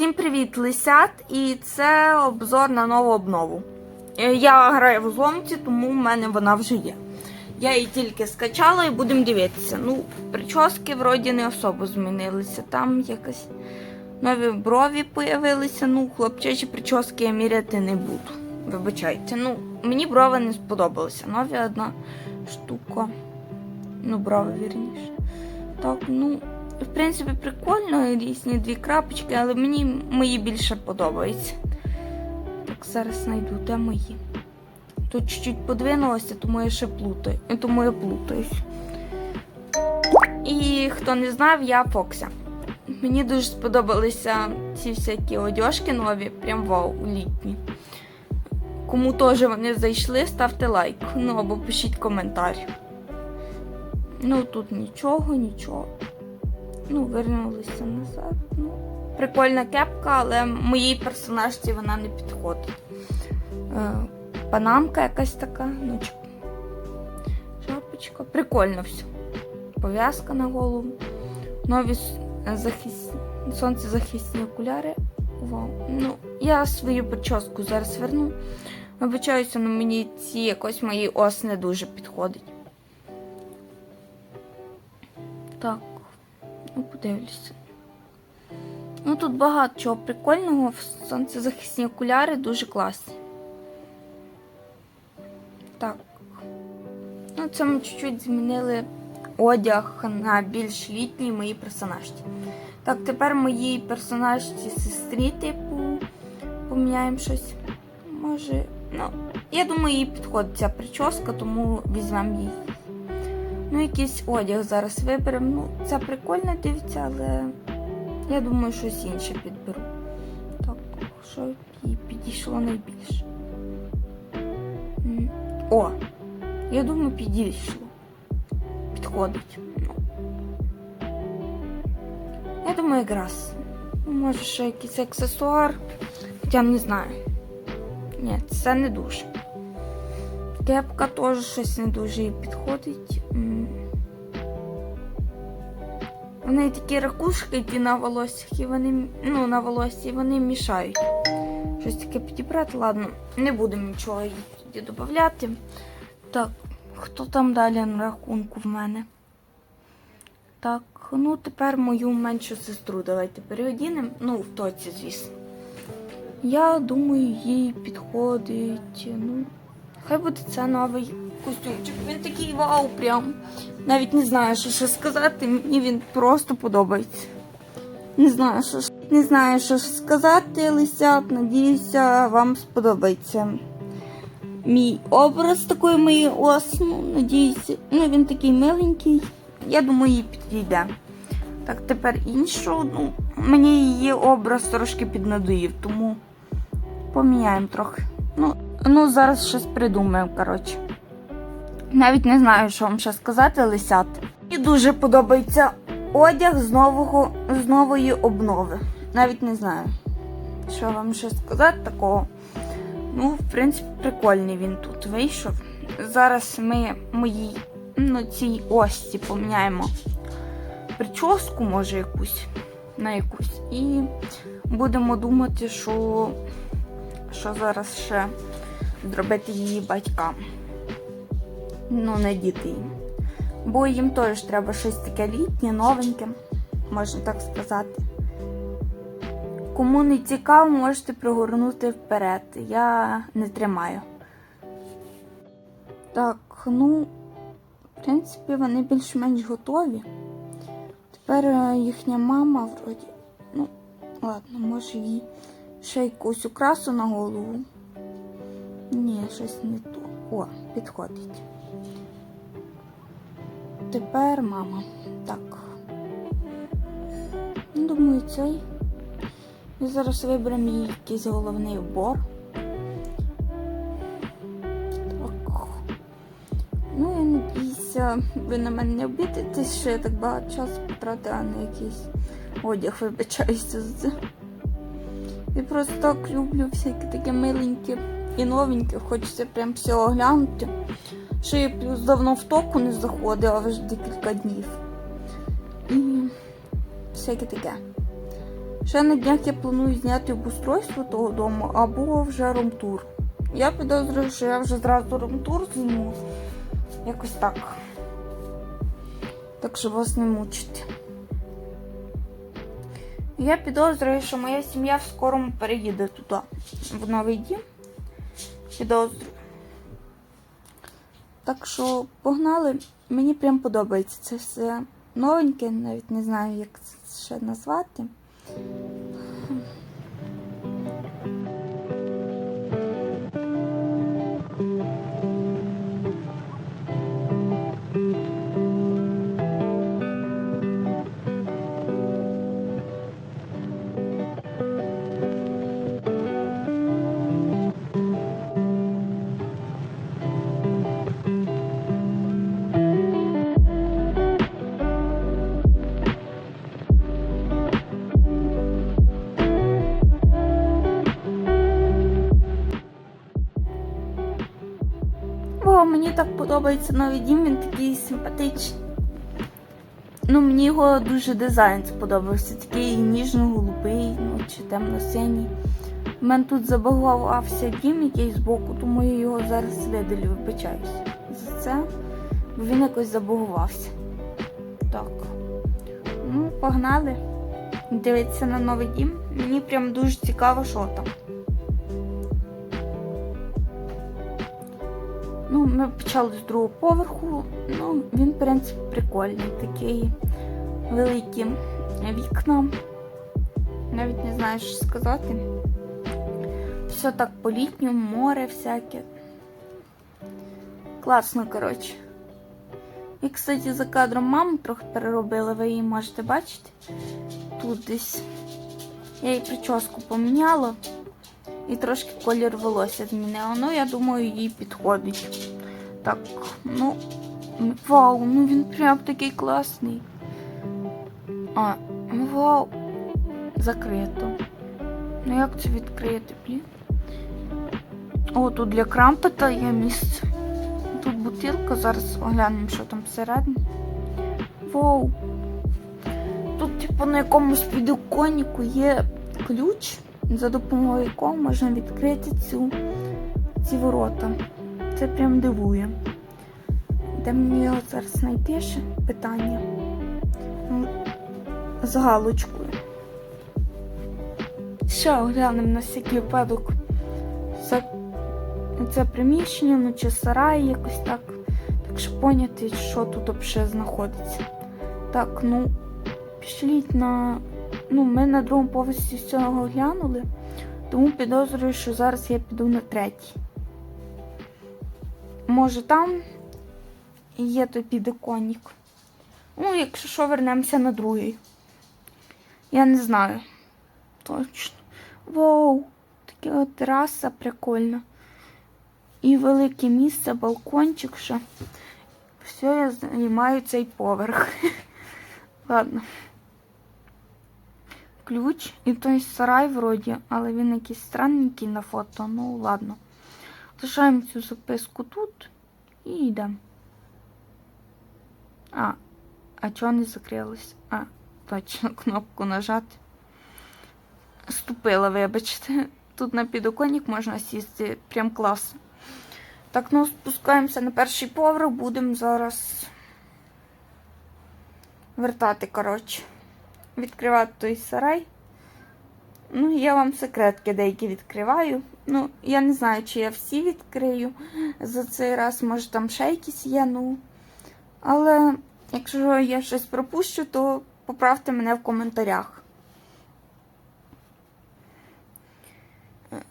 Всім привіт, лисят! І це обзор на нову обнову. Е, Я граю в зломці, тому в мене вона вже є. Я її тільки скачала і будемо дивитися. Ну, прически вроді не особо змінилися. Там якось нові брові появилися. Ну, хлопчачі прически я міряти не буду. Вибачайте. Ну, мені брови не сподобалися. Нові одна штука. Ну, брови вірніше. Так, ну, в принципі, прикольно, різні дві крапочки, але мені мої більше подобаються. Так, зараз знайду, де мої. Тут чуть-чуть подвинулося, тому я ще плутаю. Тому я плутаюсь. І хто не знав, я Фокся. Мені дуже сподобалися ці всякі одяжки нові, прям вау, літні. Кому теж вони зайшли, ставте лайк. Ну або пишіть коментар. Ну тут нічого, нічого. Ну, вернулися назад. Ну, прикольна кепка, але моїй персонажці вона не підходить. Е, панамка якась така, ну шапочка. Прикольно все. Пов'язка на голову. Нові с- захис... сонцезахисні окуляри. Вау. Ну, я свою прическу зараз верну. Вибачаюся, але мені ці якось мої ос не дуже підходить. Так, ну подивлюся. Ну тут багато чого прикольного. Сонцезахисні окуляри дуже класні. Так. Ну, це ми чуть-чуть змінили одяг на більш літній моїй персонажці. Так, тепер моїй персонажці сестрі, типу, поміняємо щось. Може, ну, я думаю, їй підходить ця прическа, тому візьмемо її. Ну, якийсь одяг зараз виберемо. Ну, це прикольно дивиться, але я думаю, щось інше підберу. Так, що їй підійшло найбільше. О! Я думаю, підійшло. Підходить. Я думаю, якраз. Ну, Може, ще якийсь аксесуар. Хоча не знаю. Ні, це не дуже. Кепка теж щось не дуже їй підходить. У неї такі ракушки ті на волоссях, і вони, ну, на волоссі, вони мішають. Щось таке підібрати, ладно, не будемо нічого їй тоді додати. Так, хто там далі на рахунку в мене? Так, ну тепер мою меншу сестру давайте переодінемо. Ну, в тоці, звісно. Я думаю, їй підходить. Ну, хай буде це новий костюмчик. Він такий вау, прям. Навіть не знаю, що ще сказати. Мені він просто подобається. Не знаю, що не знаю, що сказати, лисят. Надіюся, вам сподобається. Мій образ такої моєї ос. Надіюся. Ну, він такий миленький. Я думаю, їй підійде. Так, тепер іншу. Ну, мені її образ трошки піднадоїв, тому поміняємо трохи. Ну, ну зараз щось придумаємо, коротше. Навіть не знаю, що вам ще сказати, лисят. Мені дуже подобається одяг з нового з нової обнови. Навіть не знаю, що вам ще сказати такого. Ну, в принципі, прикольний він тут вийшов. Зараз ми моїй ну, цій ості поміняємо прическу, може, якусь на якусь. І будемо думати, що, що зараз ще зробити її батькам. Ну, не діти їм. Бо їм теж треба щось таке літнє, новеньке, можна так сказати. Кому не цікаво, можете пригорнути вперед. Я не тримаю. Так, ну, в принципі, вони більш-менш готові. Тепер е, їхня мама вроді. Ну, ладно, може їй ще якусь украсу на голову. Ні, щось не то. О, підходить. Тепер мама. Так. Ну, Думаю, цей. І зараз виберемо їй якийсь головний убор. Так. Ну, я надіюся, ви на мене не обідетесь, що я так багато часу потратила на якийсь одяг, вибачаюся за це. Я просто так люблю всяке таке миленьке і новеньке, хочеться прям все оглянути. Ще я плюс давно в току не заходила, вже декілька днів. І всяке таке. Ще на днях я планую зняти обустройство того дому або вже румтур. Я підозрюю, що я вже зразу румтур зніму. Якось так. Так щоб вас не мучити. Я підозрюю, що моя сім'я в скорому переїде туди, в новий дім. Підозрюю. Так що погнали. Мені прям подобається це все новеньке, навіть не знаю, як це ще назвати. Подобається новий дім, він такий симпатичний. Ну, мені його дуже дизайн сподобався. Такий ніжно-голубий, ну чи темно-синій. У мене тут забагувався дім якийсь збоку, тому я його зараз видалю, вибачаюсь за це. Бо він якось забагувався. Так. Ну, погнали. Дивитися на новий дім. Мені прям дуже цікаво, що там. Ну, ми почали з другого поверху. Ну, він, в принципі, прикольний. Такий великі вікна. Навіть не знаю, що сказати. Все так по-літньому, море всяке. Класно, коротше. І, кстати, за кадром маму трохи переробила, ви її можете бачити. Тут десь. Я їй прическу поміняла. І трошки колір волосся змінила. Ну, я думаю, їй підходить. Так, ну. Вау, ну він прям такий класний. А, ну вау. Закрито. Ну як це відкрити, блін? О, тут для крампета є місце. Тут бутилка, зараз оглянемо, що там всередині. Вау. Тут, типу, на якомусь підоконнику є ключ, за допомогою якого можна відкрити цю, ці ворота. Це прям дивує. Де мені його зараз знайти ще? Питання. Ну, З галочкою. Ще оглянемо на всякий випадок. Це, це приміщення, ну чи сарай якось так. Так що поняти, що тут взагалі знаходиться. Так, ну, пішліть на. Ну, ми на другому поверсі з цього глянули, тому підозрюю, що зараз я піду на третій. Може там є той підоконник. Ну, якщо що, вернемося на другий. Я не знаю. Точно. Вау! Така тераса прикольна. І велике місце, балкончик ще. Все, я займаю цей поверх. Ладно. Ключ і той сарай вроді, але він якийсь странненький на фото. Ну ладно. Лишаємо цю записку тут і йдемо. А, а чого не закрилось? А, точно кнопку нажати. Ступила, вибачте. Тут на підоконник можна сісти. Прям класно. Так, ну спускаємося на перший поверх, будемо зараз вертати, коротше. Відкривати той сарай. Ну, я вам секретки деякі відкриваю. Ну, я не знаю, чи я всі відкрию за цей раз, може там ще якісь є, ну. Але якщо я щось пропущу, то поправте мене в коментарях.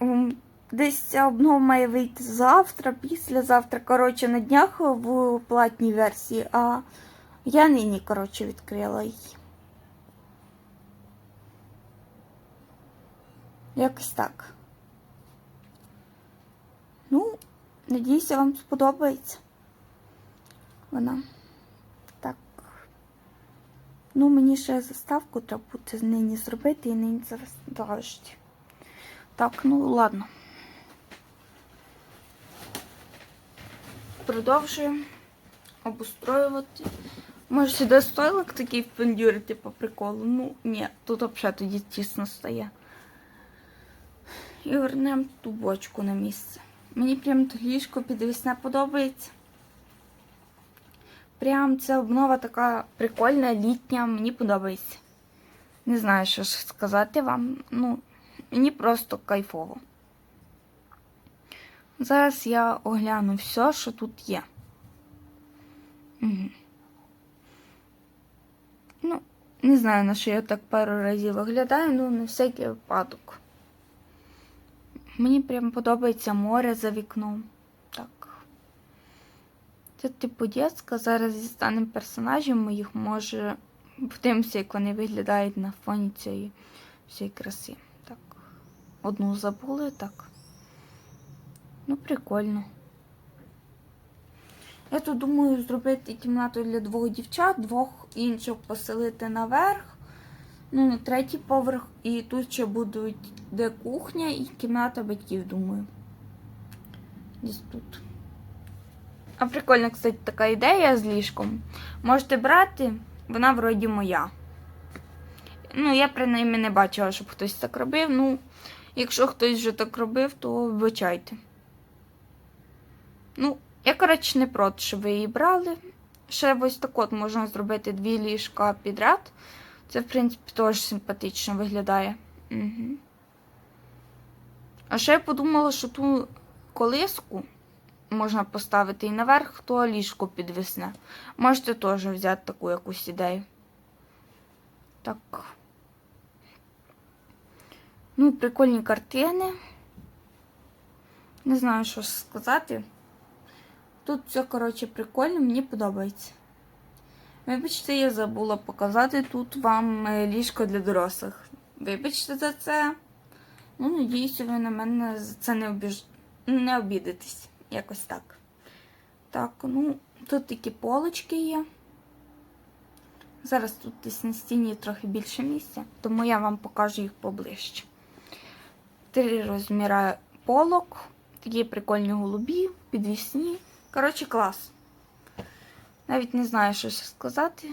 Ем, Десь ця обнова має вийти завтра, післязавтра, коротше, на днях в платній версії, а я нині, коротше, відкрила її. Якось так. Ну, надіюся, вам сподобається. Вона. Так. Ну, мені ще заставку треба буде нині зробити і нині зараз дощ. Так, ну ладно. Продовжуємо обустроювати Може сюди столик такий впендюрити по приколу? Ну, ні, тут взагалі тоді тісно стає. І вернемо ту бочку на місце. Мені прям ліжко підвісне подобається. Прям ця обнова така прикольна, літня, мені подобається. Не знаю, що ж сказати вам. Ну, мені просто кайфово. Зараз я огляну все, що тут є. Угу. Ну, не знаю, на що я так пару разів оглядаю, ну на всякий випадок. Мені прям подобається море за вікном. Так. Це типу дітська. Зараз зі станем персонажів моїх може подивимося, як вони виглядають на фоні цієї всієї краси. Так. Одну забули, так. Ну, прикольно. Я тут думаю зробити кімнату для двох дівчат, двох інших поселити наверх. Ну, на третій поверх, і тут ще будуть де кухня і кімната батьків, думаю. Десь тут. А прикольна, кстати, така ідея з ліжком. Можете брати, вона вроді моя. Ну, я принаймні не бачила, щоб хтось так робив. Ну, якщо хтось вже так робив, то вибачайте. Ну, я, коротше, не проти, щоб ви її брали. Ще ось так от можна зробити дві ліжка підряд. Це, в принципі, теж симпатично виглядає. Угу. А ще я подумала, що ту колиску можна поставити і наверх, то ліжко підвисне. Можете теж взяти таку якусь ідею. Так. Ну, прикольні картини. Не знаю, що сказати. Тут все, коротше, прикольно, мені подобається. Вибачте, я забула показати тут вам е, ліжко для дорослих. Вибачте за це. Ну, надіюся, ви на мене за це не, обіж... не обідитесь. Якось так. Так, ну, тут такі полочки є. Зараз тут десь на стіні трохи більше місця, тому я вам покажу їх поближче. Три розміри полок, такі прикольні голубі, підвісні. Коротше, клас. Навіть не знаю, що ще сказати.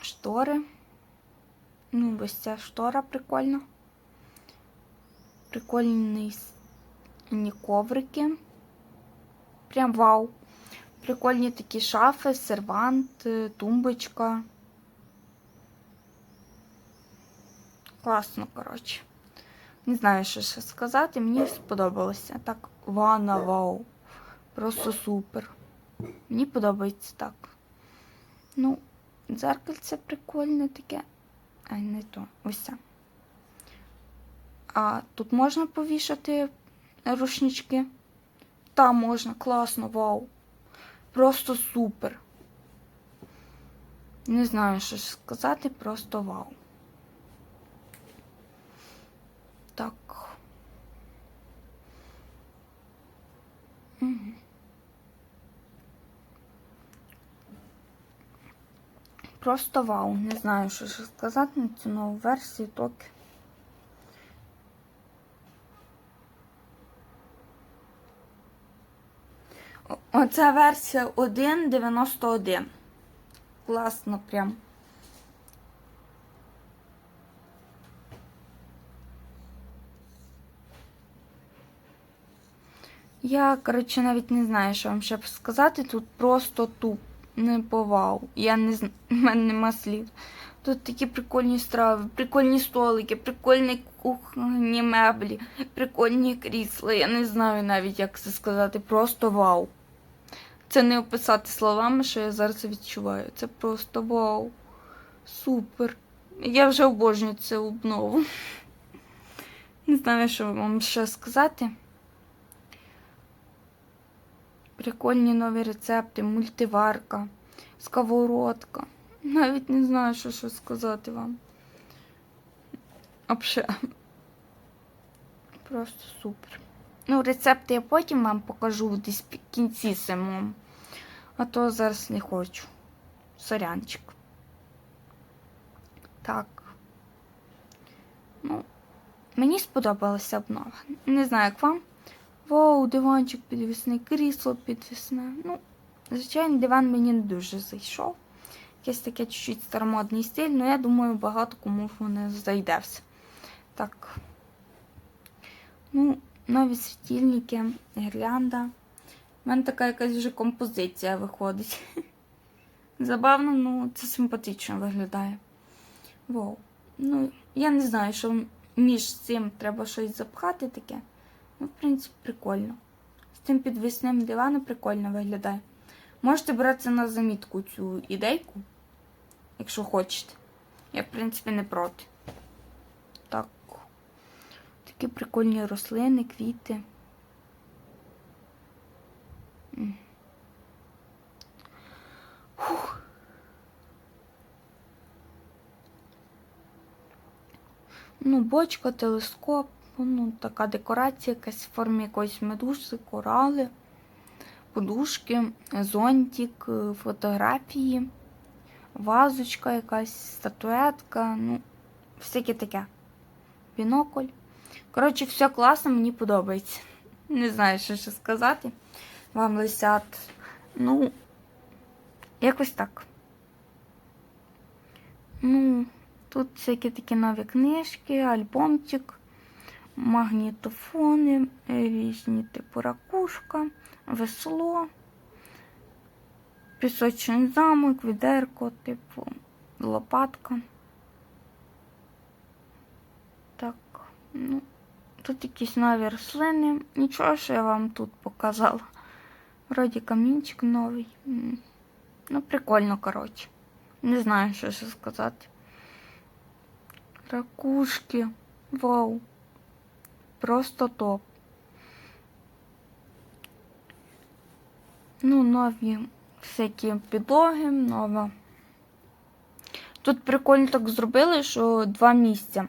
Штори. Ну, ось ця штора прикольна. Прикольні коврики. Прям вау. Прикольні такі шафи, сервант, е, тумбочка. Класно, коротше. Не знаю, що ще сказати. Мені сподобалося. Так, ванна, вау. Просто супер. Мені подобається так. Ну, дзеркальце прикольне таке. Ай, не то. Ось це. А тут можна повішати рушнички? Та можна, класно, вау. Просто супер. Не знаю, що ж сказати, просто вау. Так. Мгм. Просто вау. Не знаю, що ж сказати на цю нову версію токи. О- Оця версія 1.91. Класно прям. Я, коротше, навіть не знаю, що вам ще сказати. Тут просто туп. Не повау. Я не знаю, в мене нема слів. Тут такі прикольні страви, прикольні столики, прикольні кухонні меблі, прикольні крісла. Я не знаю навіть, як це сказати. Просто вау. Це не описати словами, що я зараз відчуваю. Це просто вау. Супер. Я вже обожнюю цю обнову. Не знаю, що вам ще сказати. Прикольні нові рецепти, мультиварка, сковородка. Навіть не знаю, що, що сказати вам. Обше. Просто супер. Ну, рецепти я потім вам покажу десь в кінці самому. А то зараз не хочу. Сорянчик. Так. Ну, мені сподобалася обнова. Не знаю, як вам. Вау, диванчик підвісний, крісло підвісне. Ну, звичайно, диван мені не дуже зайшов. Якийсь таке чуть-чуть старомодний стиль, але я думаю, багато кому зайде все. Так. Ну, нові світильники, гірлянда. У мене така якась вже композиція виходить. Забавно, ну це симпатично виглядає. Вау. Ну, я не знаю, що між цим треба щось запхати таке. Ну, в принципі, прикольно. З цим підвісним диваном прикольно виглядає. Можете брати на замітку цю ідейку, якщо хочете. Я, в принципі, не проти. Так. Такі прикольні рослини, квіти. Фух. Ну, бочка, телескоп, ну, така декорація, якась в формі якоїсь медузи, корали, подушки, зонтик, е, фотографії, вазочка якась, статуетка, ну, всяке таке. Бінокль. Коротше, все класно, мені подобається. Не знаю, що ще сказати. Вам лисят. Ну, якось так. Ну, тут всякі такі нові книжки, альбомчик, магнітофони, різні типу ракушка, весло, пісочний замок, відерко, типу, лопатка. Так, ну, тут якісь нові рослини. Нічого, що я вам тут показала. Вроді камінчик новий. Ну, прикольно, коротше. Не знаю, що ще сказати. Ракушки. Вау. Просто топ. Ну, нові всякі підлоги, нова. Тут прикольно так зробили, що два місця.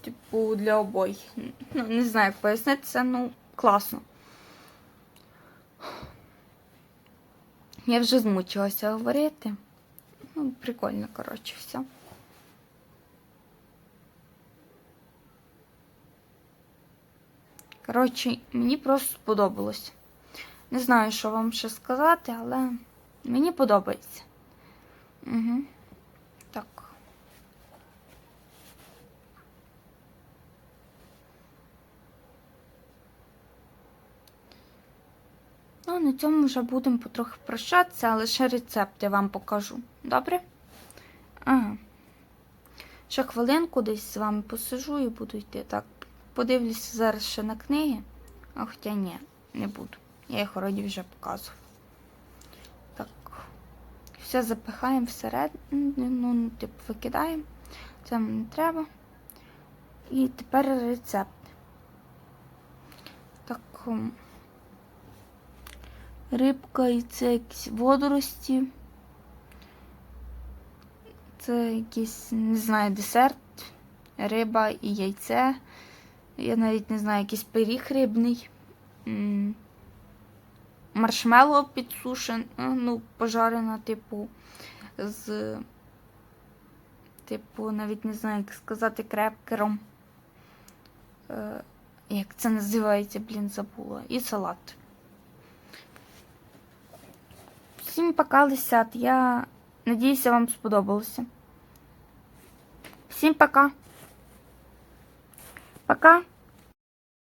Типу, для обоїх. Ну, не знаю, як пояснити це, ну, класно. Я вже змучилася говорити. Ну, прикольно, коротше, все. Коротше, мені просто сподобалось. Не знаю, що вам ще сказати, але мені подобається. Угу. Так. Ну, на цьому вже будемо потрохи прощатися, але ще рецепти вам покажу. Добре? Ага. Ще хвилинку десь з вами посижу і буду йти. Так, подивлюся зараз ще на книги. А хоча ні, не буду. Я їх вроді вже показував. Так. Все запихаємо всередину, ну, типу, викидаємо. Це не треба. І тепер рецепт. Так. Рибка і це якісь водорості. Це якийсь, не знаю, десерт, риба і яйце. Я навіть не знаю, якийсь пиріг рибний. М, Маршмеллоу підсушен, ну, пожарена, типу, з. Типу, навіть не знаю, як сказати, крекером. Е, як це називається, блін, забула. І салат. Всім пока, лисят. Я надіюся, вам сподобалося. Всім пока. Пока.